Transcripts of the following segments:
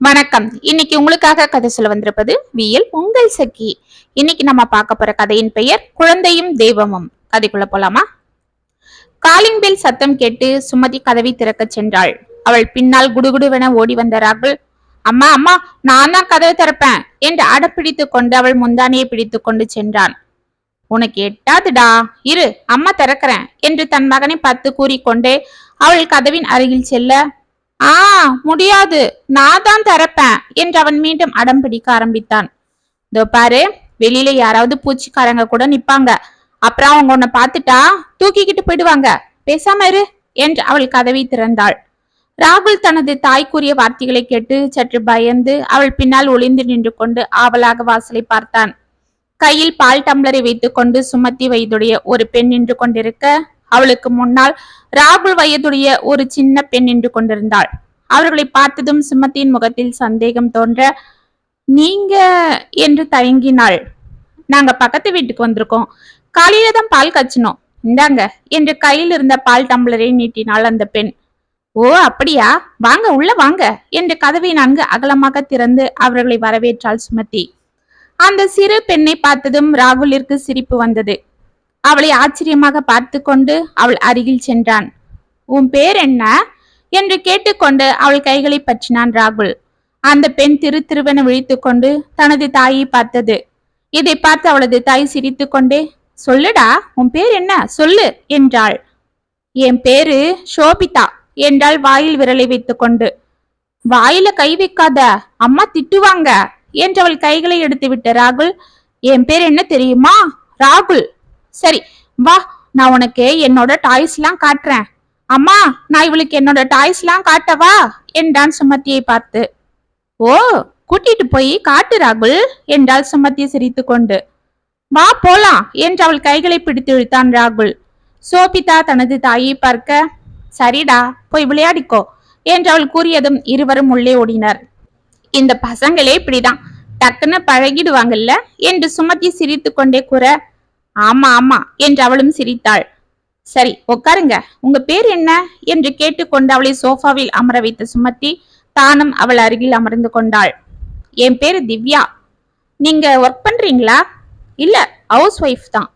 வணக்கம். இன்னைக்கு உங்களுக்காக கதை சொல்ல வந்திருப்பது வியல் உங்கள் சக்கி. இன்னைக்கு நம்ம பார்க்க போற கதையின் பெயர் குழந்தையும் தெய்வமும். கதைக்குள்ள போலாமா? காலிங் பெல் சத்தம் கேட்டு சுமதி கதவை திறக்க சென்றாள். அவள் பின்னால் குடுகுடுவென ஓடி வந்த ராகுல் அம்மா அம்மா நான் தான் கதவை திறப்பேன் என்று அடப்பிடித்து கொண்டு அவள் முந்தானையை பிடித்து கொண்டு சென்றான். உனக்கு எட்டாதுடா. இரு அம்மா திறக்கிறேன் என்று தன் மகனை பார்த்து கூறிக்கொண்டே அவள் கதவின் அருகில் செல்ல ஆ முடியாது. நான் தான் திறப்பேன் என்று அவன் மீண்டும் அடம் பிடிக்க ஆரம்பித்தான். இதோ பாரு வெளியில யாராவது பூச்சிக்காரங்க கூட நிப்பாங்க. அப்புறம் அவங்க உன்னை பார்த்துட்டா தூக்கிக்கிட்டு போயிடுவாங்க. பேசாம இரு என்று அவள் கதவை திறந்தாள். ராகுல் தனது தாய் கூறிய வார்த்தைகளை கேட்டு சற்று பயந்து அவள் பின்னால் ஒளிந்து நின்று கொண்டு ஆவலாக வாசலை பார்த்தான். கையில் பால் டம்ளரை வைத்துக்கொண்டு சுமத்தி வயதுடைய ஒரு பெண் நின்று கொண்டிருக்க அவளுக்கு முன்னால் ராகுல் வயதுடைய ஒரு சின்ன பெண் நின்று கொண்டிருந்தாள். அவர்களை பார்த்ததும் சுமத்தியின் முகத்தில் சந்தேகம் தோன்ற நீங்க என்று தயங்கினாள். நாங்க பக்கத்து வீட்டுக்கு வந்திருக்கோம். காலையில தான் பால் கச்சினோம் இந்தாங்க என்று கையில் இருந்த பால் டம்ளரை நீட்டினாள் அந்த பெண். ஓ அப்படியா? வாங்க உள்ள வாங்க என்று கதவை நன்கு அகலமாக திறந்து அவர்களை வரவேற்றாள் சுமதி அந்த சிறு பெண்ணை பார்த்ததும் ராகுலிற்கு சிரிப்பு வந்தது. அவளை ஆச்சரியமாக பார்த்து கொண்டு அவள் அருகில் சென்றான். உன் பேர் என்ன? என்று கேட்டுக்கொண்டு அவள் கைகளை பற்றினான் ராகுல். அந்த பெண் திரு திருவென விழித்துக்கொண்டு தனது தாயை பார்த்தது. இதை பார்த்து அவளது தாய் சிரித்துக்கொண்டே சொல்லுடா உன் பேர் என்ன? சொல்லு என்றாள். என் பேரு சோபிதா என்றாள் வாயில் விரலை வைத்துக்கொண்டு. வாயில கை வைக்காத அம்மா திட்டுவாங்க என்று அவள் கைகளை எடுத்து விட்ட ராகுல் என் பேர் என்ன தெரியுமா? ராகுல் சரி வா நான் உனக்கு என்னோட டாய்ஸ் எல்லாம் காட்டுறேன். அம்மா நான் இவளுக்கு என்னோட டாய்ஸ் எல்லாம் காட்டவா என்றான் சுமத்தியை பார்த்து. ஓ கூட்டிட்டு போய் காட்டு ராகுல் என்றாள் சுமத்தி சிரித்து கொண்டு. வா போலாம் என்று அவள் கைகளை பிடித்து இழுத்தான் ராகுல். சோபிதா தனது தாயை பார்க்க சரிடா போய் விளையாடிக்கோ என்று அவள் கூறியதும் இருவரும் உள்ளே ஓடினர். இந்த பசங்களே இப்படிதான் டக்குன்னு பழகிடுவாங்கல்ல என்று சுமத்தி சிரித்து கொண்டே கூற ஆமா ஆமா என்று அவளும் சிரித்தாள். சரி உட்காருங்க உங்க பேர் என்ன? என்று கேட்டுக்கொண்டு அவளை சோஃபாவில் அமர வைத்த சுமத்தி தானும் அவள் அருகில் அமர்ந்து கொண்டாள். என் பேரு திவ்யா. நீங்க ஒர்க் பண்றீங்களா? இல்ல ஹவுஸ் ஒய்ஃப் தான்.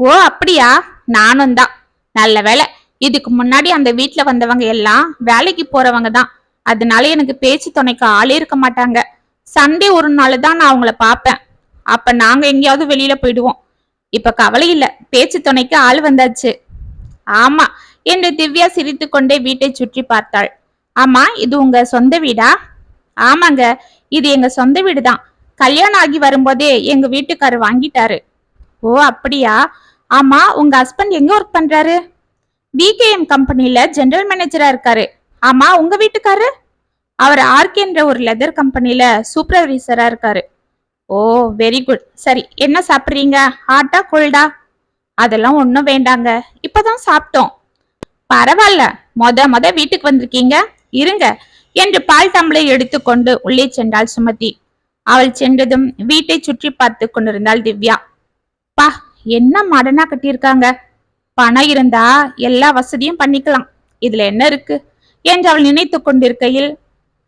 ஓ அப்படியா? நானும் தான். நல்ல வேலை இதுக்கு முன்னாடி அந்த வீட்ல வந்தவங்க எல்லாம் வேலைக்கு போறவங்க தான். அதனால எனக்கு பேச்சு துணைக்கு ஆளே இருக்க மாட்டாங்க. சண்டே ஒரு நாள் தான் நான் அவங்கள பார்ப்பேன். அப்ப நாங்க எங்கேயாவது வெளியில போயிடுவோம். இப்ப கவலை இல்ல. பேச்சு துணைக்கு ஆள் வந்தாச்சு. ஆமா என்று திவ்யா சிரித்து கொண்டே வீட்டை சுற்றி பார்த்தாள். ஆமா இது உங்க சொந்த வீடா? ஆமாங்க இது எங்க சொந்த வீடு தான் கல்யாணம் ஆகி வரும்போதே எங்க வீட்டுக்காரர் வாங்கிட்டாரு. ஓ அப்படியா? ஆமா உங்க ஹஸ்பண்ட் எங்க ஒர்க் பண்றாரு? பிகேஎம் கம்பெனில ஜெனரல் மேனேஜரா இருக்காரு. ஆமா உங்க வீட்டுக்காரு? அவர் ஆர்கேன்ற ஒரு லெதர் கம்பெனில சூப்பர்வைசரா இருக்காரு. ஓ வெரி குட் சரி என்ன சாப்பிட்றீங்க? ஹாட்டா கோல்டா அதெல்லாம் ஒன்றும் வேண்டாங்க. இப்பதான் சாப்பிட்டோம். பரவாயில்ல. மொத மொத வீட்டுக்கு வந்திருக்கீங்க. இருங்க. என்று பால் டம்ளை எடுத்துக்கொண்டு உள்ளே சென்றாள் சுமதி. அவள் சென்றதும் வீட்டை சுற்றி பார்த்து கொண்டிருந்தாள் திவ்யா. பா என்ன மடனா கட்டியிருக்காங்க? பணம் இருந்தா எல்லா வசதியும் பண்ணிக்கலாம். இதுல என்ன இருக்கு? என்று அவள் நினைத்து கொண்டிருக்கையில்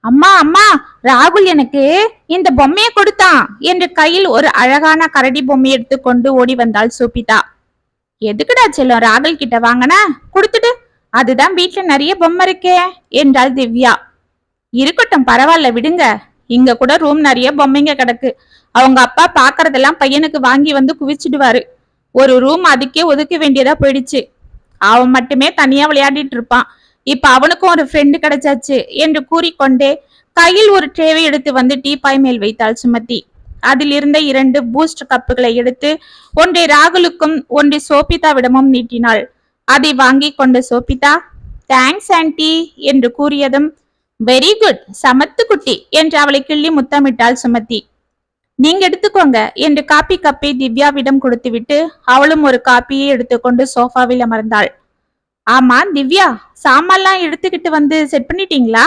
அம்மா அம்மா ராகுல் எனக்கு இந்த பொம்மையை கொடுத்தான் என்று கையில் ஒரு அழகான கரடி பொம்மை எடுத்துக்கொண்டு ஓடி வந்தாள் சூபிதா. எதுக்குடா செல்லும் ராகுல் கிட்ட வாங்கின? கொடுத்துட்டு அதுதான் வீட்டுல நிறைய பொம்மை இருக்கே என்றாள் திவ்யா. இருக்கட்டும் பரவாயில்ல விடுங்க. இங்க கூட ரூம் நிறைய பொம்மைங்க கிடக்கு. அவங்க அப்பா பாக்குறதெல்லாம் பையனுக்கு வாங்கி வந்து குவிச்சிடுவாரு. ஒரு ரூம் அதுக்கே ஒதுக்க வேண்டியதா போயிடுச்சு. அவன் மட்டுமே தனியா விளையாடிட்டு இருப்பான். இப்ப அவனுக்கும் ஒரு ஃப்ரெண்டு கிடைச்சாச்சு என்று கூறிக்கொண்டே கையில் ஒரு ட்ரேவை எடுத்து வந்து டீப்பாய் மேல் வைத்தாள் சுமதி. அதில் இருந்த இரண்டு பூஸ்ட் கப்புகளை எடுத்து ஒன்றை ராகுலுக்கும் ஒன்றை சோபிதாவிடமும் நீட்டினாள். அதை வாங்கி கொண்ட சோபிதா தேங்க்ஸ் ஆன்டி என்று கூறியதும் வெரி குட் சமத்து குட்டி என்று அவளை கிள்ளி முத்தமிட்டாள் சுமதி. நீங்க எடுத்துக்கோங்க என்று காப்பி கப்பை திவ்யாவிடம் கொடுத்துவிட்டு அவளும் ஒரு காப்பியை எடுத்துக்கொண்டு சோஃபாவில் அமர்ந்தாள். ஆமா திவ்யா சாமான்லாம் எடுத்துக்கிட்டு வந்து செட் பண்ணிட்டீங்களா?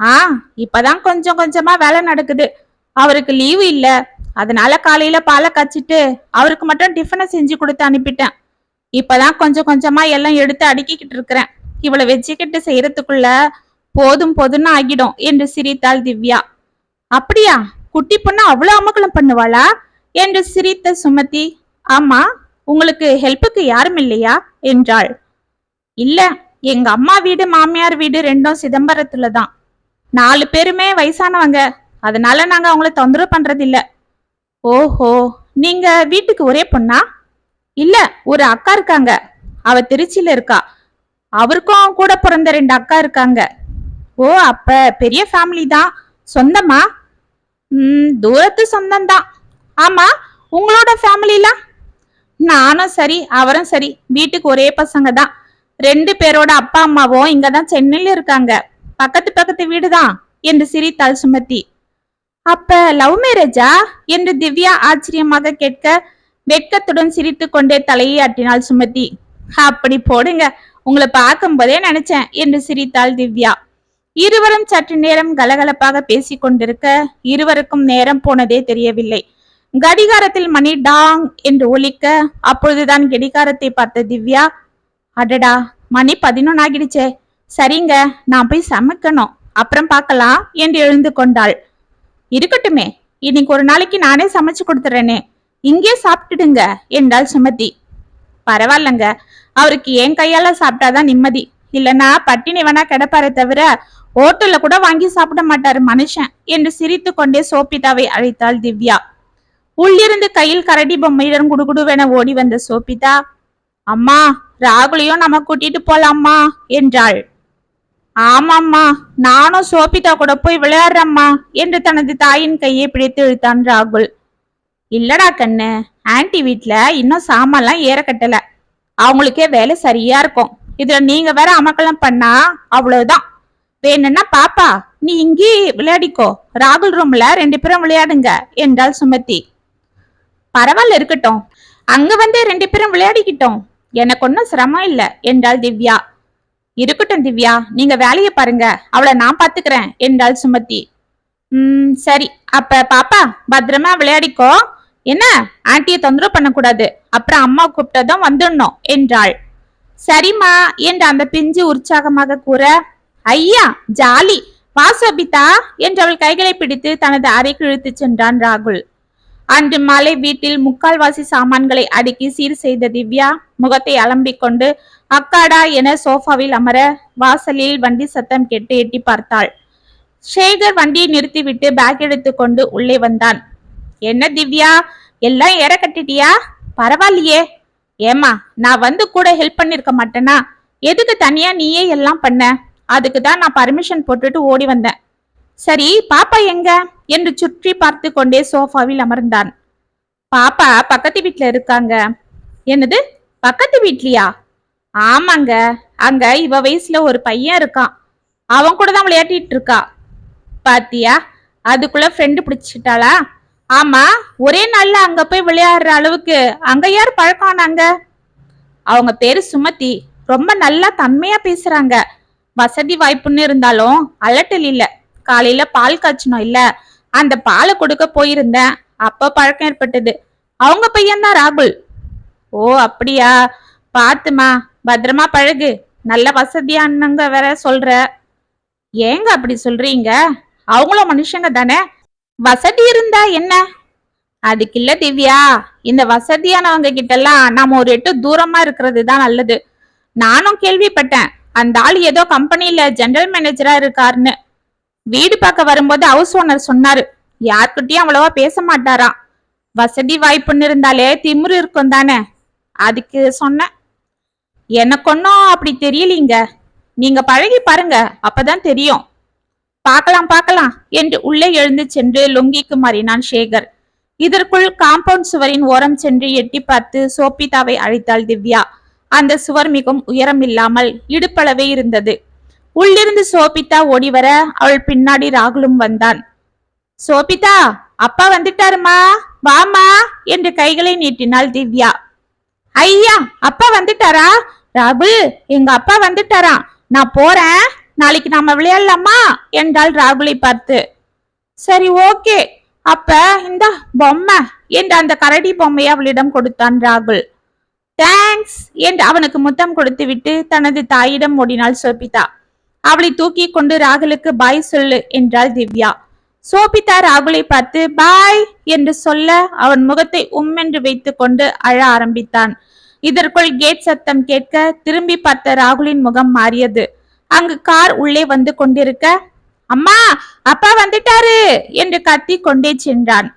ஆ இப்பதான் கொஞ்சம் கொஞ்சமா வேலை நடக்குது. அவருக்கு லீவு இல்ல. அதனால காலையில பாலை காய்ச்சிட்டு அவருக்கு மட்டும் டிஃபனை செஞ்சு கொடுத்து அனுப்பிட்டேன். இப்பதான் கொஞ்சம் கொஞ்சமா எல்லாம் எடுத்து அடுக்கிக்கிட்டு இருக்கிறேன். இவளை வச்சுக்கிட்டு செய்யறதுக்குள்ள போதும் போதும்னு ஆகிடும் என்று சிரித்தாள் திவ்யா. அப்படியா? குட்டி பொண்ணு அவ்வளவு அமக்கலம் பண்ணுவாளா? என்று சிரித்த சுமதி. ஆமா உங்களுக்கு ஹெல்ப்புக்கு யாரும் இல்லையா? என்றாள். இல்ல எங்க அம்மா வீடு மாமியார் வீடு ரெண்டும் சிதம்பரத்துல தான். நாலு பேருமே வயசானவங்க. அதனால நாங்க அவங்கள தொந்தரவு பண்றது இல்ல ஓஹோ நீங்க வீட்டுக்கு ஒரே பொண்ணா? இல்ல ஒரு அக்கா இருக்காங்க. அவ திருச்சியில இருக்கா. அவருக்கும் கூட பிறந்த ரெண்டு அக்கா இருக்காங்க. ஓ அப்ப பெரிய ஃபேமிலி தான். சொந்தமா? ம் தூரத்து சொந்தம்தான் ஆமா உங்களோட ஃபேமிலிலாம் நானும் சரி அவரும் சரி. வீட்டுக்கு ஒரே பசங்க தான். ரெண்டு பேரோட அப்பா அம்மாவும் இங்க தான் சென்னையில இருக்காங்க. பக்கத்து பக்கத்து வீடு தான் என்று சிரித்தாள் சுமதி. அப்ப லவ் மேரேஜா என்று திவ்யா ஆச்சரியமாக கேட்க வெட்கத்துடன் சிரித்து கொண்டே தலையை ஆட்டினாள் சுமதி. அப்படி போடுங்க உங்களை பார்க்கும்போதே நினைச்சேன் என்று சிரித்தாள் திவ்யா. இருவரும் சற்று நேரம் கலகலப்பாக பேசிக் கொண்டிருக்க இருவருக்கும் நேரம் போனதே தெரியவில்லை. கடிகாரத்தில் மணி டாங் என்று ஒலிக்க அப்பொழுதுதான் கடிகாரத்தை பார்த்த திவ்யா அடடா மணி பதினொன்னு ஆகிடுச்சே. சரிங்க நான் போய் சமைக்கணும். அப்புறம் பார்க்கலாம் என்று எழுந்து கொண்டாள். இருக்கட்டுமே இன்னைக்கு ஒரு நாளைக்கு நானே சமைச்சு கொடுத்துறேனே. இங்கே சாப்பிட்டுடுங்க என்றாள் சுமதி. பரவாயில்லங்க அவருக்கு என் கையால சாப்பிட்டாதான் நிம்மதி. இல்லனா பட்டினி வேணா கிடப்பாரே தவிர ஹோட்டல்ல கூட வாங்கி சாப்பிட மாட்டாரு மனுஷன் என்று சிரித்து கொண்டே சோபிதாவை அழைத்தாள் திவ்யா. உள்ளிருந்து கையில் கரடி பொம்மையிடம் குடுகுடுவென ஓடி வந்த சோபிதா அம்மா ராகுலையும் நம்ம கூட்டிட்டு போலாம்மா என்றாள். ஆமாம்மா நானும் சோபிதா கூட போய் விளையாடுறம்மா என்று தனது தாயின் கையை பிடித்து இழுத்தான் ராகுல். இல்லடா கண்ணு ஆன்ட்டி வீட்ல இன்னும் சாமான்லாம் ஏற கட்டல அவங்களுக்கே வேலை சரியா இருக்கும். இதுல நீங்க வேற அமக்கலம் பண்ணா அவ்வளவுதான். வேணும்னா பாப்பா நீ இங்கே விளையாடிக்கோ. ராகுல் ரூம்ல ரெண்டு பேரும் விளையாடுங்க என்றாள் சுமதி. பரவாயில்ல இருக்கட்டும். அங்க வந்து ரெண்டு பேரும் விளையாடிக்கிட்டோம். எனக்கு ஒன்றும் சிரமம் இல்லை என்றாள் திவ்யா. இருக்கட்டும் திவ்யா நீங்க வேலையை பாருங்க. அவளை நான் பாத்துக்கிறேன் என்றாள் சுமதி. ம் சரி. அப்ப பாப்பா பத்திரமா விளையாடிக்கோ. என்ன? ஆண்டியை தொந்தரவு பண்ணக்கூடாது. அப்புறம் அம்மா கூப்பிட்டதும் வந்துடணும் என்றாள். சரிம்மா என்று அந்த பிஞ்சு உற்சாகமாக கூற ஐயா ஜாலி. வா சபிதா என்று அவள் கைகளை பிடித்து தனது அறைக்கு இழுத்துச் சென்றான் ராகுல். அன்று மாலை வீட்டில் முக்கால்வாசி சாமான்களை அடுக்கி சீர் செய்த திவ்யா முகத்தை அலம்பிக் கொண்டு அக்காடா என சோஃபாவில் அமர வாசலில் வண்டி சத்தம் கேட்டு எட்டி பார்த்தாள். சேகர் வண்டியை நிறுத்திவிட்டு பேக் எடுத்துக்கொண்டு உள்ளே வந்தான். என்ன திவ்யா எல்லாம் ஏற கட்டிட்டியா? பரவாயில்லையே. ஏமா நான் வந்து கூட ஹெல்ப் பண்ணிருக்க மாட்டேனா? எதுக்கு தனியா நீயே எல்லாம் பண்ண? அதுக்கு தான் நான் பர்மிஷன் போட்டுட்டு ஓடி வந்தேன். சரி பாப்பா எங்க? என்று சுற்றி பார்த்து கொண்டே சோஃபாவில் அமர்ந்தான். பாப்பா பக்கத்து வீட்டில் இருக்காங்க. என்னது? பக்கத்து வீட்லயா? ஆமாங்க. அங்க இவ வயசுல ஒரு பையன் இருக்கான். அவன் கூட தான் விளையாட்டிட்டு இருக்கா. பாத்தியா? அதுக்குள்ள ஃப்ரெண்டு பிடிச்சிட்டாளா? ஆமா. ஒரே நாள்ல அங்க போய் விளையாடுற அளவுக்கு அங்க யார் பழக்கம் ஆனாங்க? அவங்க பேரு சுமதி. ரொம்ப நல்லா தன்மையா பேசுறாங்க. வசதி வாய்ப்புன்னு இருந்தாலும் அலட்டல் இல்ல. காலையில பால் காய்ச்சணும் இல்ல. அந்த பாலை கொடுக்க போயிருந்தேன். அப்ப பழக்கம் ஏற்பட்டது. அவங்க பையன்தான் ராகுல். ஓ அப்படியா? பாத்துமா பத்திரமா பழகு. நல்ல வசதியானங்க வேற சொல்ற. ஏங்க அப்படி சொல்றீங்க? அவங்களும் மனுஷங்க தானே? வசதி இருந்தா என்ன? அதுக்கு இல்ல திவ்யா. இந்த வசதியானவங்க கிட்டெல்லாம் நாம ஒரு எட்டு தூரமா இருக்கிறது தான் நல்லது. நானும் கேள்விப்பட்டேன். அந்த ஆள் ஏதோ கம்பெனியில ஜெனரல் மேனேஜரா இருக்காருன்னு. வீடு பார்க்க வரும்போது ஹவுஸ் ஓனர் சொன்னாரு யார்கிட்டயும் அவ்வளவா பேச மாட்டாராம் வசதி வாய்ப்புன்னு இருந்தாலே திமிரு இருக்கும் தானே? அதுக்கு சொன்னேன். எனக்கு ஒன்றும் அப்படி தெரியலீங்க. நீங்க பழகி பாருங்க அப்பதான் தெரியும். பார்க்கலாம் பார்க்கலாம் என்று உள்ளே எழுந்து சென்று லுங்கிக்கு மாறினான் சேகர். இதற்குள் காம்பவுண்ட் சுவரின் ஓரம் சென்று எட்டி பார்த்து சோபிதாவை அழைத்தாள் திவ்யா. அந்த சுவர் மிகவும் உயரம் இல்லாமல் இடுப்பளவே இருந்தது. உள்ளிருந்து சோபிதா ஓடி வர அவள் பின்னாடி ராகுலும் வந்தான். சோபிதா அப்பா வந்துட்டாருமா? வாமா என்று கைகளை நீட்டினாள் திவ்யா. ஐயா அப்பா வந்துட்டாரா? ராகுல் எங்க அப்பா வந்துட்டாராம் நான் போறேன். நாளைக்கு நாம விளையாடலாமா? என்றாள் ராகுலை பார்த்து. சரி ஓகே. அப்ப இந்த பொம்மை என்று அந்த கரடி பொம்மையை அவளிடம் கொடுத்தான் ராகுல். தேங்க்ஸ் என்று அவனுக்கு முத்தம் கொடுத்துவிட்டு தனது தாயிடம் ஓடினாள் சோபிதா. அவளை தூக்கி கொண்டு ராகுலுக்கு பாய் சொல்லு என்றாள் திவ்யா. சோபிதா ராகுலை பார்த்து பாய் என்று சொல்ல அவன் முகத்தை உம்மென்று வைத்துக் கொண்டு அழ ஆரம்பித்தான். இதற்குள் கேட் சத்தம் கேட்க திரும்பி பார்த்த ராகுலின் முகம் மாறியது. அங்கு கார் உள்ளே வந்து கொண்டிருக்க அம்மா அப்பா வந்துட்டாரு என்று கத்தி கொண்டே சென்றான்.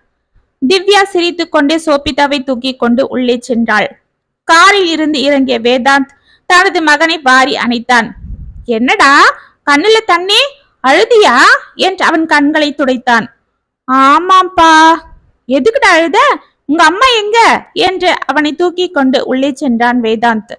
திவ்யா சிரித்து கொண்டே சோபிதாவை தூக்கி கொண்டு உள்ளே சென்றாள். காரில் இருந்து இறங்கிய வேதாந்த் தனது மகனை வாரி அணைத்தான். என்னடா? கண்ணுல தண்ணி? அழுதியா? என்று அவன் கண்களை துடைத்தான். ஆமாப்பா எதுக்குடா அழுத? உங்க அம்மா எங்க? என்று அவனை தூக்கி கொண்டு உள்ளே சென்றான் வேதாந்த்.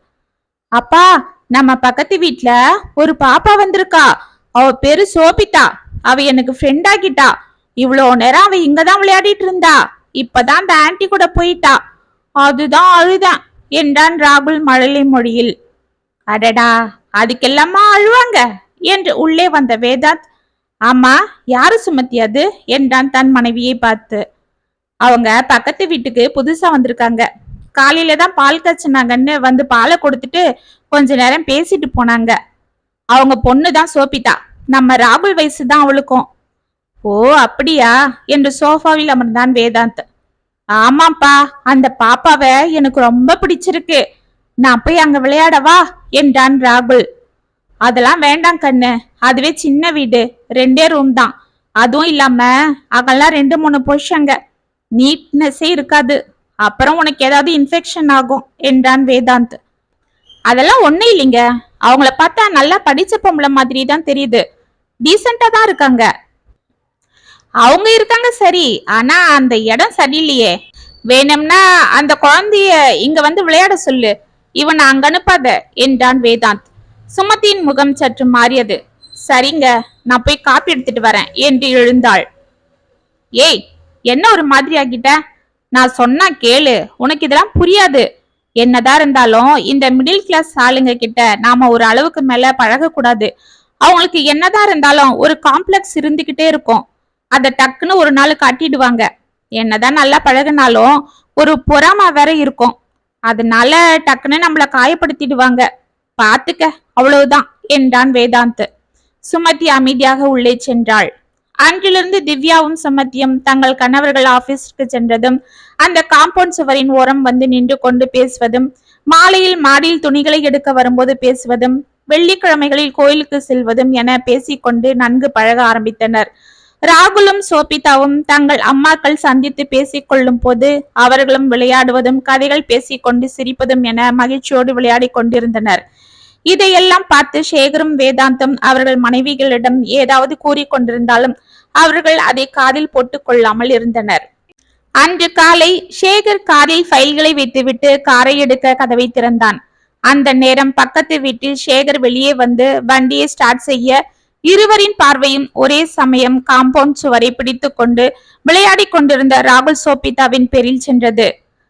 அப்பா நம்ம பக்கத்து வீட்ல ஒரு பாப்பா வந்திருக்கா. அவ பேரு சோபிதா. அவ எனக்கு ஃப்ரெண்ட் ஆகிட்டா இவ்வளோ நேரம் அவ இங்கதான் விளையாடிட்டு இருந்தா. இப்பதான் அந்த ஆன்ட்டி கூட போயிட்டா. அதுதான் அழுதான் என்றான் ராகுல் மழலை மொழியில். அடடா. அதுக்கெல்லாமா அழுவாங்க என்று உள்ளே வந்த வேதாந்த் ஆமா யாரு சுமத்தி அது? என்றான் தன் மனைவியை பார்த்து. அவங்க பக்கத்து வீட்டுக்கு புதுசா வந்திருக்காங்க. காலையில தான் பால் காய்ச்சினாங்கன்னு வந்து பாலை கொடுத்துட்டு கொஞ்ச நேரம் பேசிட்டு போனாங்க. அவங்க பொண்ணு தான் சோபிதா நம்ம ராகுல் வயசு தான் அவளுக்கும். ஓ அப்படியா? என்று சோஃபாவில் அமர்ந்தான் வேதாந்த். ஆமாப்பா அந்த பாப்பாவை எனக்கு ரொம்ப பிடிச்சிருக்கு. நான் போய் அங்க விளையாடவா? என்றான் ராகுல். அதெல்லாம் வேண்டாம் கண்ணு. அதுவே சின்ன வீடு. ரெண்டே ரூம் தான். அதுவும் இல்லாம அங்கெல்லாம் ரெண்டு மூணு பொஷங்க நீட்னஸே இருக்காது. அப்புறம் உனக்கு ஏதாவது இன்ஃபெக்ஷன் ஆகும் என்றான் வேதாந்த். அதெல்லாம் ஒன்றும் இல்லைங்க. அவங்கள பார்த்தா நல்லா படிச்ச பொம்பளை மாதிரி தான் தெரியுது டீசெண்டா தான் இருக்காங்க. அவங்க இருக்காங்க சரி ஆனா அந்த இடம் சரியில்லையே. வேணும்னா அந்த குழந்தைய இங்க வந்து விளையாட சொல்லு. இவனை அங்க அனுப்பாத என்றான் வேதாந்த். சுமதியின் முகம் சற்று மாறியது. சரிங்க நான் போய் காப்பி எடுத்துட்டு வரேன் என்று எழுந்தாள். ஏய் என்ன ஒரு மாதிரி ஆகிட்ட நான் சொன்னா கேளு உனக்கு இதெல்லாம் புரியாது. என்னதான் இருந்தாலும் இந்த மிடில் கிளாஸ் ஆளுங்க கிட்ட நாம ஒரு அளவுக்கு மேல பழகக்கூடாது. அவங்களுக்கு என்னதான் இருந்தாலும் ஒரு காம்ப்ளெக்ஸ் இருந்துகிட்டே இருக்கும். அதை டக்குன்னு ஒரு நாள் காட்டிடுவாங்க. என்னதான் நல்லா பழகுனாலும் ஒரு பொறாம வேற இருக்கும். அதனால டக்குன்னு நம்மள காயப்படுத்திடுவாங்க. பாத்துக்க அவ்வளவுதான் என்றான் வேதாந்த். சுமதி அமைதியாக உள்ளே சென்றாள். அன்றிலிருந்து திவ்யாவும் சுமத்தியும் தங்கள் கணவர்கள் ஆபீஸ்க்கு சென்றதும் அந்த காம்பவுண்ட் சுவரின் ஓரம் வந்து நின்று கொண்டு பேசுவதும் மாலையில் மாடியில் துணிகளை எடுக்க வரும்போது பேசுவதும் வெள்ளிக்கிழமைகளில் கோயிலுக்கு செல்வதும் என பேசிக்கொண்டு நன்கு பழக ஆரம்பித்தனர். ராகுலும் சோபிதாவும் தங்கள் அம்மாக்கள் சந்தித்து பேசிக் கொள்ளும் போது அவர்களும் விளையாடுவதும் கதைகள் பேசிக்கொண்டு சிரிப்பதும் என மகிழ்ச்சியோடு விளையாடி கொண்டிருந்தனர். இதையெல்லாம் பார்த்து சேகரும் வேதாந்தம் அவர்கள் மனைவிகளிடம் ஏதாவது கூறிக்கொண்டிருந்தாலும் அவர்கள் அதை காதில் போட்டுக் கொள்ளாமல் இருந்தனர். அன்று காலை சேகர் காரில் ஃபைல்களை வைத்துவிட்டு காரை எடுக்க கதவை திறந்தான். அந்த நேரம் பக்கத்து வீட்டில் சேகர் வெளியே வந்து வண்டியை ஸ்டார்ட் செய்ய இருவரின் பார்வையும் ஒரே சமயம் காம்பவுண்ட் சுவரை பிடித்துக் கொண்டு விளையாடிக் கொண்டிருந்த ராகுல் சோபிதாவின் பேரில் சென்றது.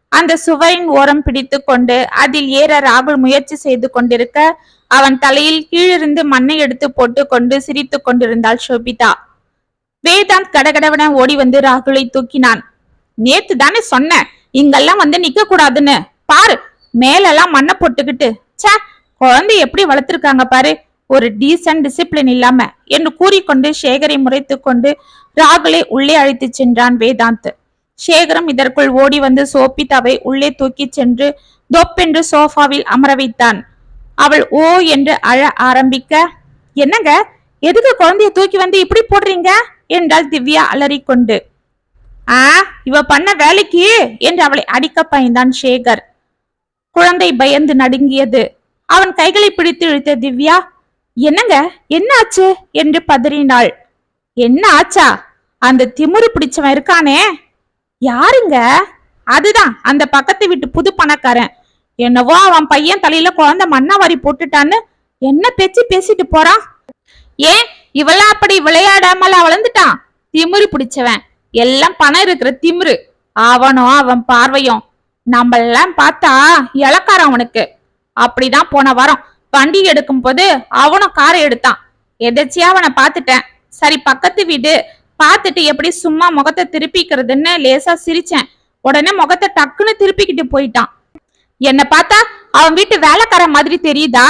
அந்த சுவரின் ஓரம் பிடித்துக் கொண்டு அதில் ஏற ராகுல் முயற்சி செய்து கொண்டிருக்க அவன் தலையில் கீழிருந்து மண்ணை எடுத்து போட்டு கொண்டு சிரித்து கொண்டிருந்தாள் சோபிதா. வேதாந்த் கடகடவன ஓடி வந்து ராகுலை தூக்கினான். நேத்து தானே சொன்னேன் இங்கெல்லாம் வந்து நிக்க கூடாதுன்னு பாரு மேலெல்லாம் மண்ணை போட்டுக்கிட்டு. ச்சே குழந்தை எப்படி வளர்த்துருக்காங்க பாரு. ஒரு டீசன்ட் டிசிப்ளின் இல்லாம என்று கூறிக்கொண்டு சேகரை முறைத்துக் கொண்டு ராகுலை உள்ளே அழைத்துச் சென்றான் வேதாந்த். சேகரம் இதற்குள் ஓடி வந்து சோபிதாவை உள்ளே தூக்கி சென்று தொப்பென்று சோஃபாவில் அமர வைத்தான். அவள் ஓ என்று அழ ஆரம்பிக்க என்னங்க? எதுக்கு குழந்தைய தூக்கி வந்து இப்படி போடுறீங்க? என்றாள் திவ்யா அலறிக்கொண்டு. ஆ இவ பண்ண வேலைக்கு? என்று அவளை அடிக்க பயந்தான் சேகர். குழந்தை பயந்து நடுங்கியது. அவன் கைகளை பிடித்து இழுத்த திவ்யா என்னங்க? என்ன ஆச்சு? என்று பதறினாள். என்ன ஆச்சா? அந்த திமிரு பிடிச்சவன் இருக்கானே? யாருங்க? அதுதான் அந்த பக்கத்து வீட்டு புது பணக்காரன். என்னவோ அவன் பையன் தலையில குழந்தை மண்ணாவாரி போட்டுட்டான்னு என்ன பேச்சு பேசிட்டு போறான்? ஏன் இவெல்லாம் அப்படி விளையாடாமல வளர்ந்துட்டான்? திமிரு பிடிச்சவன். எல்லாம் பணம் இருக்கிற திமிரு. அவனும் அவன் பார்வையும். நம்மெல்லாம் பார்த்தா இலக்காரன் அவனுக்கு. அப்படிதான் போன வாரம். வண்டி எடுக்கும் போது அவனும் காரை எடுத்தான். எதாச்சியா அவனை பார்த்துட்டேன். சரி பக்கத்து வீடு. பார்த்துட்டு எப்படி சும்மா முகத்தை திருப்பிக்கிறதுன்னு லேசா சிரிச்சேன். உடனே முகத்தை டக்குன்னு திருப்பிக்கிட்டு போயிட்டான். என்ன பார்த்தா அவன் வீட்டு வேலைக்காரன் மாதிரி தெரியுதா?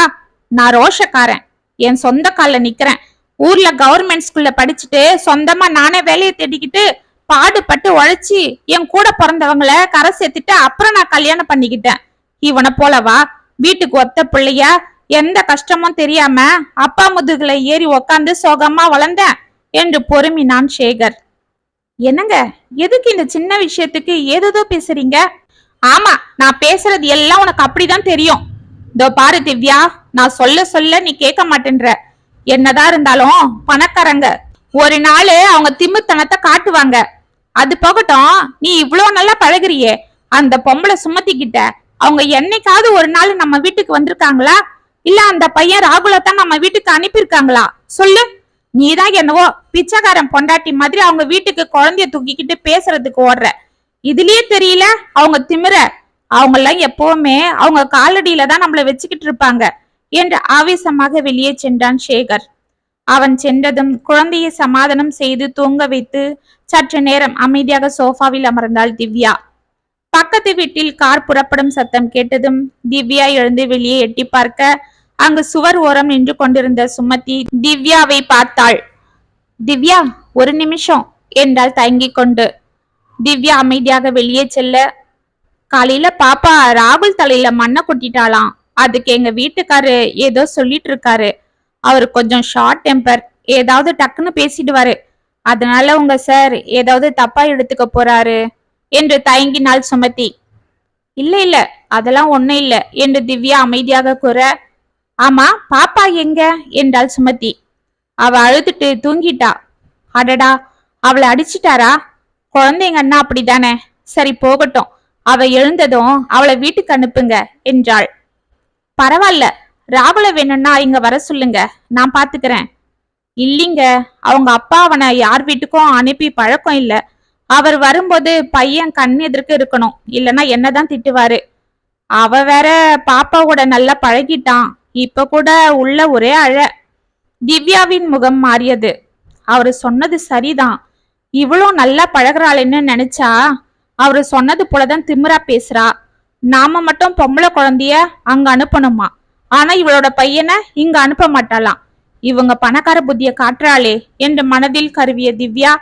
நான் ரோஷக்காரன். என் சொந்த கால்ல நிக்கிறேன். ஊர்ல கவர்மெண்ட் ஸ்கூல்ல படிச்சுட்டு சொந்தமா நானே வேலையை தேடிக்கிட்டு பாடுபட்டு உழைச்சி என் கூட பிறந்தவங்கள கரை சேர்த்துட்டு அப்புறம் நான் கல்யாணம் பண்ணிக்கிட்டேன். இவனை போலவா? வீட்டுக்கு ஒத்த பிள்ளையா? எந்த கஷ்டமும் தெரியாம அப்பா முதுகுல ஏறி உக்காந்து சோகமா வளர்ந்தேன் என்று பொறுமினான் சேகர். என்னங்க? எதுக்கு இந்த சின்ன விஷயத்துக்கு ஏதேதோ பேசுறீங்க? ஆமா நான் பேசுறது எல்லாம் உனக்கு அப்படிதான் தெரியும். இதோ பாரு திவ்யா நான் சொல்ல சொல்ல நீ கேட்க மாட்டேன்ற. என்னதான் இருந்தாலும் பணக்காரங்க ஒரு நாள் அவங்க திமித்தனத்தை காட்டுவாங்க. அது போகட்டும் நீ இவ்வளோ நல்லா பழகுறியே. அந்த பொம்பளை சுமத்திக்கிட்ட அவங்க என்னைக்காவது ஒரு நாள் நம்ம வீட்டுக்கு வந்திருக்காங்களா? இல்ல அந்த பையன் ராகுல தான் நம்ம வீட்டுக்கு அனுப்பியிருக்காங்களா? சொல்லு. நீதான் என்னவோ பிச்சைக்காரன் பொண்டாட்டி மாதிரி அவங்க வீட்டுக்கு குழந்தைய தூக்கிக்கிட்டு பேசுறதுக்கு ஓடுற. இதுலயே தெரியல அவங்க திமிர. அவங்க எல்லாம் எப்பவுமே அவங்க காலடியில தான் நம்மள வச்சுக்கிட்டு இருப்பாங்க என்று ஆவேசமாக வெளியே சென்றான் சேகர். அவன் சென்றதும் குழந்தையை சமாதானம் செய்து தூங்க வைத்து சற்று நேரம் அமைதியாக சோஃபாவில் அமர்ந்தாள் திவ்யா. பக்கத்து வீட்டில் கார் புறப்படும் சத்தம் கேட்டதும் திவ்யா எழுந்து வெளியே எட்டி பார்க்க அங்கு சுவர் ஓரம் நின்று கொண்டிருந்த சுமதி திவ்யாவை பார்த்தாள். திவ்யா ஒரு நிமிஷம் என்றால் தயங்கிக் கொண்டு. திவ்யா அமைதியாக வெளியே செல்ல காலையில பாப்பா ராகுல் தலையில மண்ணை கொட்டிட்டாளாம். அதுக்கு எங்க வீட்டுக்காரு ஏதோ சொல்லிட்டு இருக்காரு. அவர் கொஞ்சம் ஷார்ட் டெம்பர் ஏதாவது டக்குன்னு பேசிடுவாரு. அதனால உங்க சார் ஏதாவது தப்பா எடுத்துக்க போறாரு என்று தயங்கினாள் சுமதி. இல்ல இல்ல அதெல்லாம் ஒண்ணும் இல்ல என்று திவ்யா அமைதியாக கூற ஆமா பாப்பா எங்க? என்றாள் சுமதி. அவ அழுதுட்டு தூங்கிட்டா. அடடா அவளை அடிச்சிட்டாரா? குழந்தைங்கன்னா அப்படிதானே சரி போகட்டும். அவ எழுந்ததும் அவளை வீட்டுக்கு அனுப்புங்க என்றாள். பரவாயில்ல ராகுல வேணும்னா இங்க வர சொல்லுங்க. நான் பாத்துக்கிறேன். இல்லைங்க அவங்க அப்பா அவனை யார் வீட்டுக்கும் அனுப்பி பழக்கம் இல்ல. அவர் வரும்போது பையன் கண் எதிர்க்க இருக்கணும். இல்லைன்னா என்னதான் திட்டுவாரு. அவ வேற பாப்பாவோட நல்லா பழகிட்டான். இப்ப கூட உள்ள ஒரே அழ. திவ்யாவின் முகம் மாறியது. அவரு சொன்னது சரிதான். இவ்வளோ நல்லா பழகுறாளேன்னு நினைச்சா? அவரு சொன்னது போலதான் திமிரா பேசுறா. நாம மட்டும் பொம்பளை குழந்தைய அங்க அனுப்பணுமா? ஆனா இவளோட பையனை இங்க அனுப்ப மாட்டாளாம் இவங்க பணக்கார புத்திய காட்டுறாளே என்று மனதில் கருவிய திவ்யா.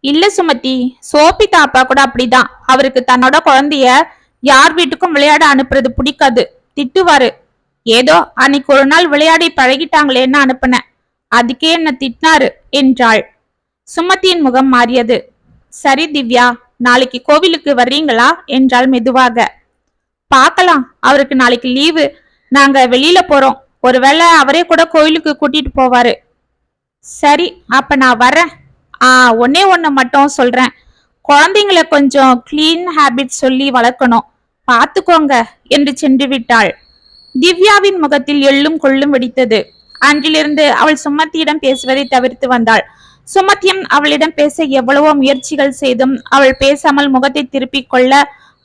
இல்ல சுமதி சோபிதா அப்பா கூட அப்படிதான். அவருக்கு தன்னோட குழந்தைய யார் வீட்டுக்கும் விளையாட அனுப்புறது பிடிக்காது. திட்டுவாரு. ஏதோ அன்னைக்கு ஒரு நாள் விளையாடி பழகிட்டாங்களேன்னு அனுப்புனேன் அதுக்கே என்ன திட்டினாரு? என்றாள். சுமதியின் முகம் மாறியது. சரி திவ்யா நாளைக்கு கோவிலுக்கு வர்றீங்களா? என்றாள் மெதுவாக. பார்க்கலாம். அவருக்கு நாளைக்கு லீவு. நாங்க வெளியில போறோம். ஒருவேளை அவரே கூட கோயிலுக்கு கூட்டிட்டு போவாரு. சரி அப்ப நான் வரேன் ஆ ஒன்னே ஒன்று மட்டும் சொல்றேன். குழந்தைங்கள கொஞ்சம் க்ளீன் ஹேபிட் சொல்லி வளர்க்கணும். பார்த்துக்கோங்க என்று சென்று விட்டாள் திவ்யாவின் முகத்தில் எள்ளும் கொள்ளும் வெடித்தது. அன்றிலிருந்து அவள் சுமத்தியிடம் பேசுவதை தவிர்த்து வந்தாள். சுமத்தியம் அவளிடம் பேச எவ்வளவோ முயற்சிகள் செய்தும் அவள் பேசாமல் முகத்தை திருப்பிக் கொள்ள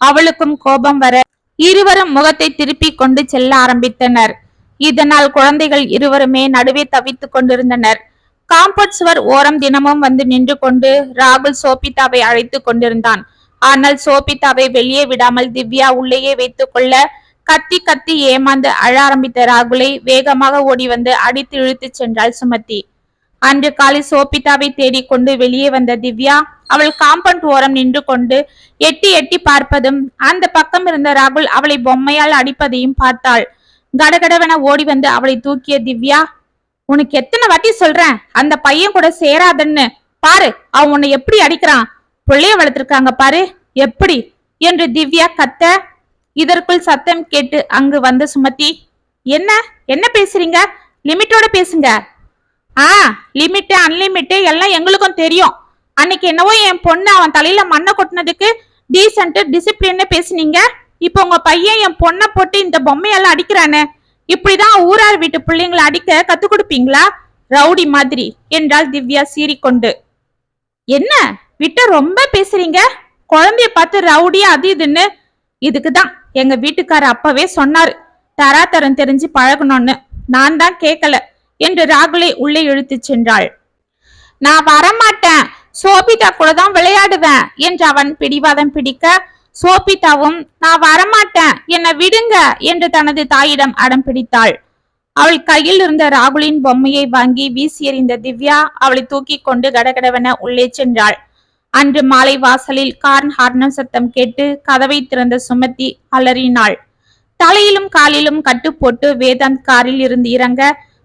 அவளுக்கும் கோபம் வர இருவரும் முகத்தை திருப்பிக் கொண்டு செல்ல ஆரம்பித்தனர். இதனால் குழந்தைகள் இருவருமே நடுவே தவித்துக் கொண்டிருந்தனர். காம்பவுண்ட் சுவர் ஓரம் தினமும் வந்து நின்று கொண்டு ராகுல் சோபிதாவை அழைத்துக் கொண்டிருந்தான். ஆனால் சோபிதாவை வெளியே விடாமல் திவ்யா உள்ளேயே வைத்துக் கொள்ள கத்தி கத்தி ஏமாந்து அழ ஆரம்பித்த ராகுலை வேகமாக ஓடி வந்து அடித்து இழுத்து சென்றாள் சுமதி. அன்று காலை சோபிதாவை தேடிக்கொண்டு வெளியே வந்த திவ்யா அவள் காம்பவுண்ட் ஓரம் நின்று கொண்டு எட்டி எட்டி பார்ப்பதும் அந்த பக்கம் இருந்த ராகுல் அவளை பொம்மையால் அடிப்பதையும் பார்த்தாள். கடகடவென ஓடி வந்து அவளை தூக்கிய திவ்யா உனக்கு எத்தனை வாட்டி சொல்றேன்? அந்த பையன் கூட சேராதன்னு. பாரு அவன் உன்னை எப்படி அடிக்கிறான்? பிள்ளைய வளர்த்திருக்காங்க பாரு. எப்படி? என்று திவ்யா கத்த இதற்குள் சத்தம் கேட்டு அங்கு வந்த சுமதி என்ன? என்ன பேசுறீங்க? லிமிட்டோட பேசுங்க. ஆ லிமிட் அன்லிமிட் எல்லாம் எங்களுக்கும் தெரியும். அன்னைக்கு என்னவோ என் பொண்ணு அவன் தலையில மண்ணை கொட்டினதுக்கு டீசென்ட் டிசிப்ளின்னு பேசுனீங்க. இப்போ உங்க பையன் என் பொண்ணை போட்டு இந்த பொம்மையெல்லாம் அடிக்கிறானே. இப்படிதான் ஊரார் வீட்டு பிள்ளைங்களை அடிக்க கத்து கொடுப்பீங்களா? ரவுடி மாதிரி என்றாள் திவ்யா சீறிக்கொண்டு. என்ன? விட்டு ரொம்ப பேசுறீங்க? குழந்தைய பார்த்து ரவுடி அது இதுன்னு இதுக்குதான் எங்க வீட்டுக்கார அப்பவே சொன்னாரு. தராதரம் தெரிஞ்சு பழகணும்னு. நான் தான் கேட்கல என்று ராகுலை உள்ளே இழுத்து சென்றாள். நான் வரமாட்டேன். சோபிதா கூட தான் விளையாடுவேன் என்று அவன் பிடிவாதம் பிடிக்க சோபிதாவும் நான் வரமாட்டேன். என்னை விடுங்க என்று தனது தாயிடம் அடம் பிடித்தாள். அவள் கையில் இருந்த ராகுலின் பொம்மையை வாங்கி வீசி எறிந்த திவ்யா அவளை தூக்கி கொண்டு கடகடவென உள்ளே சென்றாள். அன்று மாலை வாசலில் கார்ன் ஹார்னம் சத்தம் கேட்டு கதவை திறந்த சுமதி அலறினாள். தலையிலும் காலிலும் கட்டு போட்டு வேதாந்த் காரில் இருந்து இறங்க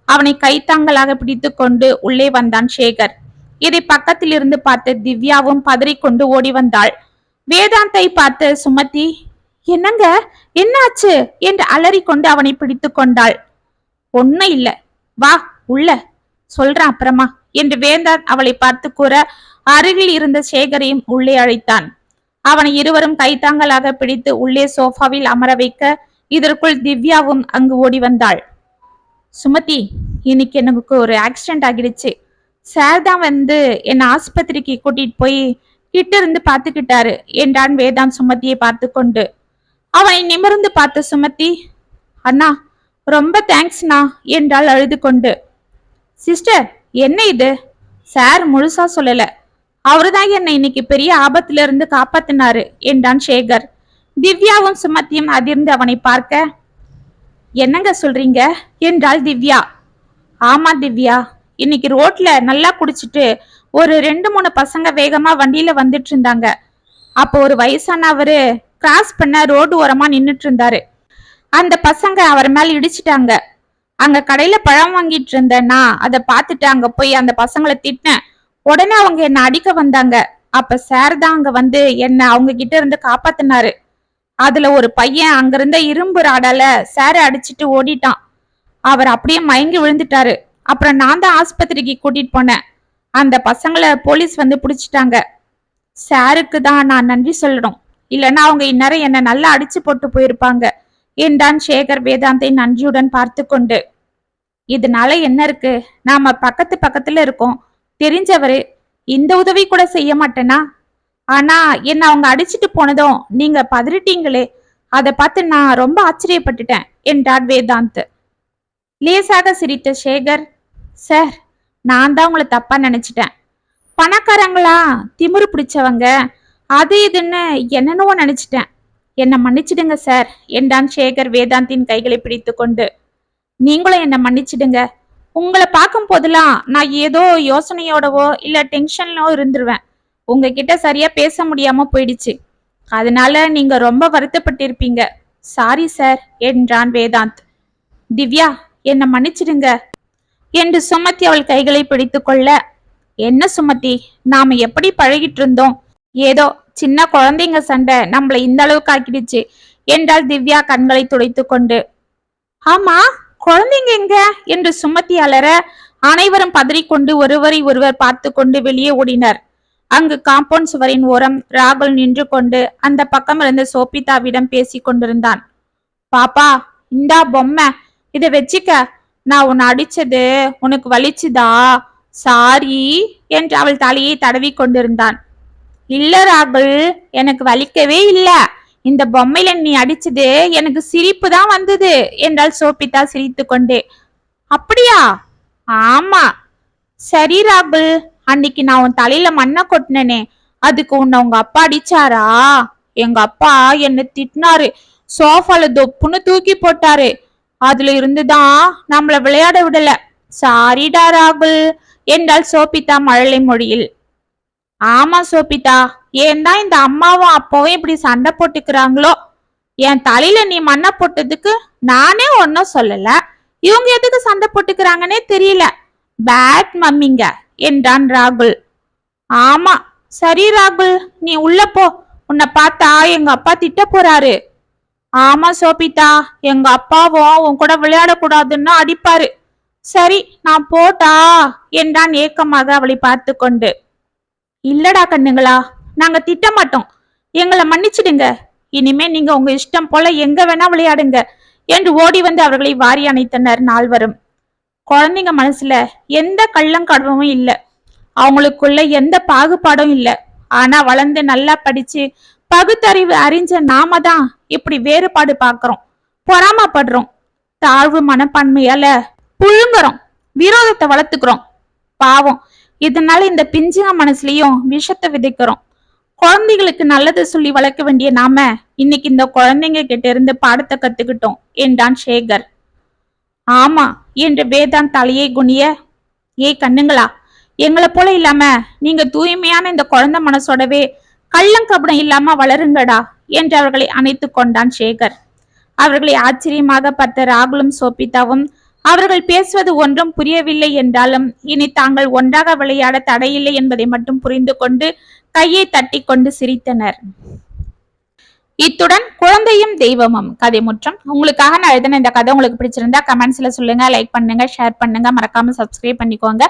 அவனை கைத்தாங்கலாக பிடித்து கொண்டு உள்ளே வந்தான் சேகர். இதை பக்கத்தில் இருந்து பார்த்த திவ்யாவும் பதறிக்கொண்டு ஓடி வந்தாள். வேதாந்தை பார்த்த சுமதி என்னங்க என்னாச்சு? என்று அலறிக்கொண்டு அவனை பிடித்து கொண்டாள். ஒன்னும் இல்ல. வா உள்ள. சொல்றான் அப்புறமா என்று வேந்தான் அவளை பார்த்து கூற அருகில் இருந்த சேகரையும் உள்ளே அழைத்தான். அவனை இருவரும் கைத்தாங்கலாக பிடித்து உள்ளே சோஃபாவில் அமர வைக்க இதற்குள் திவ்யாவும் அங்கு ஓடி வந்தாள். சுமதி இன்னைக்கு எனக்கு ஒரு ஆக்சிடென்ட் ஆகிடுச்சு. சார் தான் வந்து என்னை ஆஸ்பத்திரிக்கு கூட்டிட்டு போய் கிட்ட இருந்து பார்த்துக்கிட்டாரு என்றான் வேதாந்த் சுமதியை பார்த்து கொண்டு. அவனை நிமிர்ந்து பார்த்த சுமதி அண்ணா ரொம்ப தேங்க்ஸ்ண்ணா என்றால் அழுது கொண்டு. சிஸ்டர் என்ன இது? சார் முழுசா சொல்லல. அவருதான் என்னை இன்னைக்கு பெரிய ஆபத்துல இருந்து காப்பாத்தினாரு என்றான் சேகர். திவ்யாவும் சுமத்தியும் அதிர்ந்து அவனை பார்க்க என்னங்க சொல்றீங்க? என்றாள் திவ்யா. ஆமா திவ்யா இன்னைக்கு ரோட்ல நல்லா குடிச்சிட்டு ஒரு ரெண்டு மூணு பசங்க வேகமா வண்டியில வந்துட்டு இருந்தாங்க அப்போ ஒரு வயசானவரு கிராஸ் பண்ண ரோடு ஓரமா நின்னுட்டு இருந்தாரு அந்த பசங்க அவர் மேல இடிச்சிட்டாங்க. அங்க கடையில பழம் வாங்கிட்டு இருந்தேன்னா அதை பார்த்துட்டு அங்க போய் அந்த பசங்களை திட்டினேன். உடனே அவங்க என்ன அடிக்க வந்தாங்க. அப்ப சார் தான் அங்க வந்து என்ன அவங்க கிட்ட இருந்து காப்பாத்தினாரு. அதுல ஒரு பையன் அங்கிருந்த இரும்பு ராடால சார அடிச்சிட்டு ஓடிட்டான். அவர் அப்படியே மயங்கி விழுந்துட்டாரு. அப்புறம் நான் தான் ஆஸ்பத்திரிக்கு கூட்டிட்டு போனேன். அந்த பசங்களை போலீஸ் வந்து பிடிச்சிட்டாங்க. சாருக்கு தான் நான் நன்றி சொல்லணும். இல்லைன்னா அவங்க இந்நேரம் என்னை நல்லா அடிச்சு போட்டு போயிருப்பாங்க. என்றான் சேகர் வேதாந்தை நன்றியுடன் பார்த்து கொண்டு இதனால என்ன இருக்கு? நாம பக்கத்து பக்கத்துல இருக்கோம். தெரிஞ்சவரு இந்த உதவி கூட செய்ய மாட்டேனா? ஆனா என்ன அவங்க அடிச்சிட்டு போனதும் நீங்க பதறிட்டீங்களே அதை பார்த்து நான் ரொம்ப ஆச்சரியப்பட்டுட்டேன் என்றார் வேதாந்த். லேசாக சிரித்த சேகர் சார் நான் தான் உங்களை தப்பா நினைச்சிட்டேன். பணக்காரங்களா திமிரு பிடிச்சவங்க அது இதுன்னு என்னென்னவோ நினைச்சிட்டேன். என்னை மன்னிச்சிடுங்க சார் என்றான் சேகர் வேதாந்தின் கைகளை பிடித்து கொண்டு நீங்களும் என்னை மன்னிச்சிடுங்க உங்களை பார்க்கும் போதெல்லாம் நான் ஏதோ யோசனையோடவோ இல்ல டென்ஷன்லோ இருந்துருவேன். உங்ககிட்ட சரியா பேச முடியாம போயிடுச்சு. அதனால நீங்க ரொம்ப வருத்தப்பட்டிருப்பீங்க. சாரி சார் என்றான் வேதாந்த். திவ்யா என்னை மன்னிச்சிடுங்க. என்று சுமத்தி அவள் கைகளை பிடித்து கொள்ள என்ன சுமதி நாம எப்படி பழகிட்டு இருந்தோம்? ஏதோ சின்ன குழந்தைங்க சண்டை நம்மளை இந்த அளவுக்கு ஆக்கிடுச்சு என்றால் திவ்யா கண்களை துடைத்து கொண்டு. ஆமா குழந்தைங்க எங்க? என்று சுமத்தி அலற அனைவரும் பதறிக்கொண்டு ஒருவரை ஒருவர் பார்த்து கொண்டு வெளியே ஓடினர். அங்கு காம்பவுண்ட் சுவரின் ஓரம் ராகுல் நின்று கொண்டு அந்த பக்கம் இருந்த சோபிதாவிடம் பேசி கொண்டிருந்தான். பாப்பா இந்தா பொம்மை. இதை வச்சுக்க. நான் உன்னை அடிச்சது உனக்கு வலிச்சுதா? சாரி என்று அவள் தலையை தடவி கொண்டிருந்தான். இல்ல ராகுல் எனக்கு வலிக்கவே இல்லை. இந்த பொம்மையில நீ அடிச்சது எனக்கு சிரிப்பு தான் வந்தது என்றாள் சோபிதா சிரித்து கொண்டே அப்படியா? ஆமா. சரி ராகுல் அன்னைக்கு நான் உன் தலையில மண்ணை கொட்டினேனே அதுக்கு உன்னை உங்க அப்பா அடிச்சாரா? எங்க அப்பா என்ன திட்டினாரு. சோஃபால தொப்புன்னு தூக்கி போட்டாரு. அதுல இருந்துதான் நம்மள விளையாட விடல. சாரிடா ராகுல் என்றால் சோபிதா மழலை மொழியில். ஆமா சோபிதா. ஏன் தான் இந்த அம்மாவும் அப்பாவும் இப்படி சண்டை போட்டுக்கிறாங்களோ? என் தலையில நீ மண்ணை போட்டதுக்கு நானே ஒன்னும் சொல்லல. இவங்க எதுக்கு சண்டை போட்டுக்கிறாங்கன்னே தெரியல. பேட் மம்மிங்க என்றான் ராகுல். ஆமா சரி ராகுல் நீ உள்ள போ. உன்னை பார்த்தா எங்க அப்பா திட்ட போறாரு. ஆமா சோபிதா எங்க அப்பாவும் உன் கூட விளையாடக்கூடாதுன்னு அடிப்பாரு. சரி நான் போட்டா என்றான் ஏக்கமாக அவளை பார்த்து கொண்டு இல்லடா கண்ணுங்களா நாங்க திட்ட மாட்டோம் எங்களை மன்னிச்சிடுங்க. இனிமே நீங்க உங்க இஷ்டம் போல எங்க வேணா விளையாடுங்க என்று ஓடி வந்து அவர்களை வாரி அணைத்தனர் நால்வரும். குழந்தைங்க மனசுல எந்த கள்ளங்கடவும் இல்ல. அவங்களுக்குள்ள எந்த பாகுபாடும் இல்ல. ஆனா வளர்ந்து நல்லா படிச்சு பகுத்தறிவு அறிஞ்ச நாம தான் இப்படி வேறுபாடு பார்க்கறோம். பொறாமப்படுறோம். தாழ்வு மனப்பான்மையால புழுங்குறோம். விரோதத்தை வளர்த்துக்கிறோம். பாவம். இதனால இந்த பிஞ்சுங்க மனசுலயும் விஷத்தை விதைக்கிறோம். குழந்தைகளுக்கு நல்லதை சொல்லி வளர்க்க வேண்டிய நாம இன்னைக்கு இந்த குழந்தைங்க கிட்ட இருந்து பாடத்தை கத்துக்கிட்டோம். என்றான் சேகர். ஆமா என்று வேதான் தலையை குனிய ஏய் கண்ணுங்களா எங்களை போல இல்லாம நீங்க தூய்மையான இந்த குழந்தை மனசோடவே கள்ளங்கபடம் இல்லாம வளருங்கடா என்று அவர்களை அணைத்து கொண்டான் சேகர். அவர்களை ஆச்சரியமாக பார்த்த ராகுலும் சோபிதாவும் அவர்கள் பேசுவது ஒன்றும் புரியவில்லை என்றாலும் இனி தாங்கள் ஒன்றாக விளையாட தடையில்லை என்பதை மட்டும் புரிந்து கொண்டு கையை தட்டி கொண்டு சிரித்தனர். இத்துடன் குழந்தையும் தெய்வமும் கதை முற்றம். உங்களுக்காக நான் எழுதின இந்த கதை உங்களுக்கு பிடிச்சிருந்தா கமெண்ட்ஸ்ல சொல்லுங்க லைக் பண்ணுங்க ஷேர் பண்ணுங்க. மறக்காம சப்ஸ்கிரைப் பண்ணிக்கோங்க.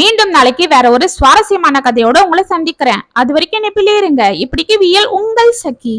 மீண்டும் நாளைக்கு வேற ஒரு சுவாரஸ்யமான கதையோட உங்களை சந்திக்கிறேன். அது வரைக்கும் நெப்பிலே இருங்க இப்படிக்கு வியல் உங்கள் சகி.